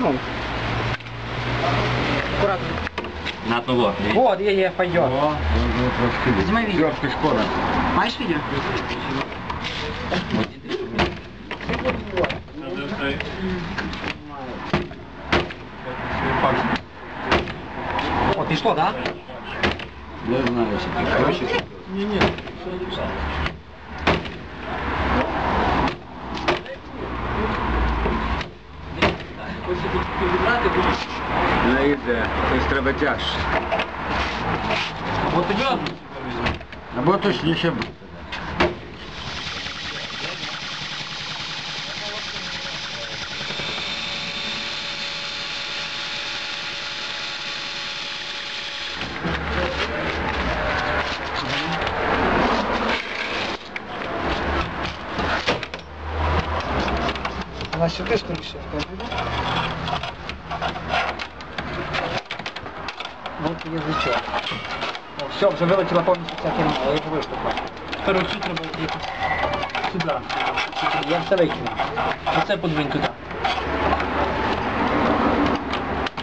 Ну. Аккуратно. На одного. Вот, є, є, пойдет. О, вже трошки. Візьми відео. Трошки шкода. Маєш відео? О, пішло, да? Не знаю, що Таке. будеш? не йде. Тобто треба тяжче. Або тоді. Або точніше. Вона сюди скоріше. Вот язичок. О, все, вже вилетіла повністю ця херня, я її виштовхав. Тепер оцю треба якось сюди. Я все викину. Оце подвинь туди.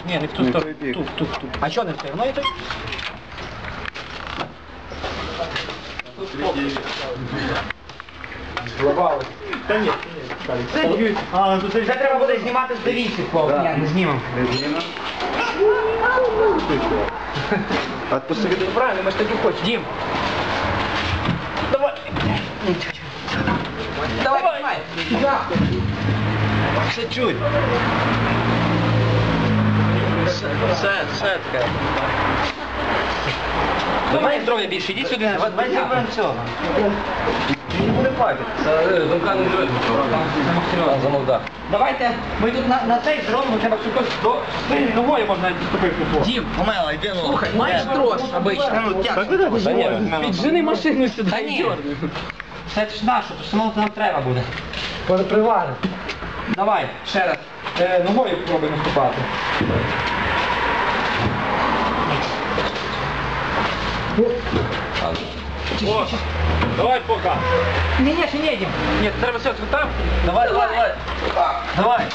Ні, не в ту Не в сторону. той бік. Тут, тут, тут. А що не все? Воно і тут? Зловали. Та ні, ні. А, тут Це треба буде знімати з девіці, хлопці. Ні, не знімемо. Отпусти. Правильно, ми ж таки хочемо. Дім. Давай. Давай, давай. Ще чуть. Все, все, все таке. Давай здоров'я більше, йдіть сюди. Давай зробимо цього. Не буде файти. Замка не зробимо. Замовда. Давайте, ми тут на, на цей зробимо, треба щоб хтось до спини ногою можна ступити по. Дім, Омела, йди ну. Слухай, маєш трос обично? Ну, тяжко. Піджени машину сюди. Та ні. Це ж наше, то самому нам треба буде. Привали. Давай, ще раз. Е, ногою пробуй наступати. О, давай пока. Ні, ні, ще не їдемо. Ні, треба все, там. Давай, давай, давай. Давай.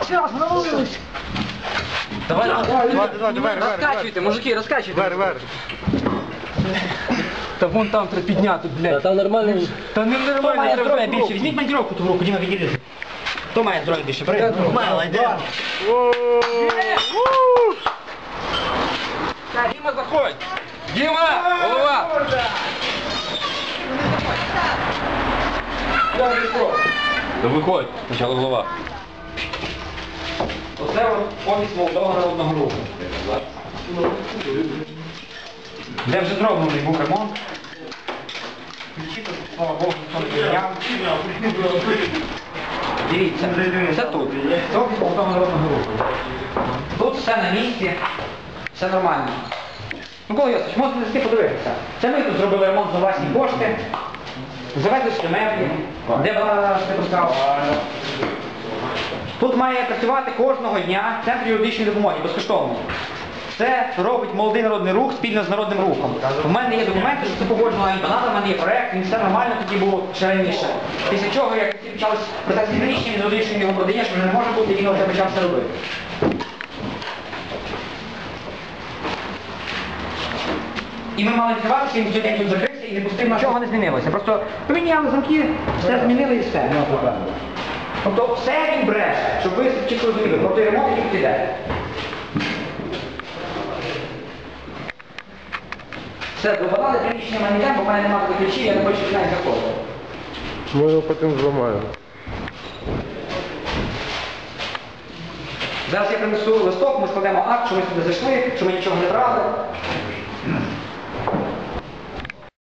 Все, зновились. Давай, давай. Давай, давай, давай, Розкачуйте, мужики, розкачуйте. Вер, вер. Та вон там треба підняти, блядь. Та там нормально. Та не Хто нормально. має треба здоров'я руку. більше? Візьміть мандіровку ту в руку, Діма, відійди. Хто має здоров'я більше? Бери. Омела, йди. Діма, заходь. Діма, голова. Да виходь, спочатку голова. Оце повість молодого народного руху. Де вже зроблений був ремонт. Слава Богу. Дивіться, це тут. Це офіс молодого народного руху. Тут все на місці, все нормально. Микола Йосифович, можете зайти подивитися. Це ми тут зробили ремонт за власні кошти. Завезли сюди меблі. Де вона степоскала? Тут має працювати кожного дня центр юридичної допомоги безкоштовно. Це робить молодий народний рух спільно з народним рухом. У мене є документи, що це погоджено імпонатом, у мене є проект, він все нормально тоді було ще раніше. Після чого, як всі почались процеси юридичні, він його продає, що вже не може бути, він вже почав робити. І ми мали відкриватися, він сьогодні тут закрився і не пустив нас. Нічого не змінилося. Просто поміняли замки, все змінили і все. Тобто все він бреше, щоб ви чітко розуміли, про той ремонт який піде. Все, до банали приміщення ми не йдемо, бо в мене немає ключів, я не хочу сюди заходити. Ми його потім зламаємо. Зараз я принесу листок, ми складемо акт, що ми сюди зайшли, що ми нічого не брали.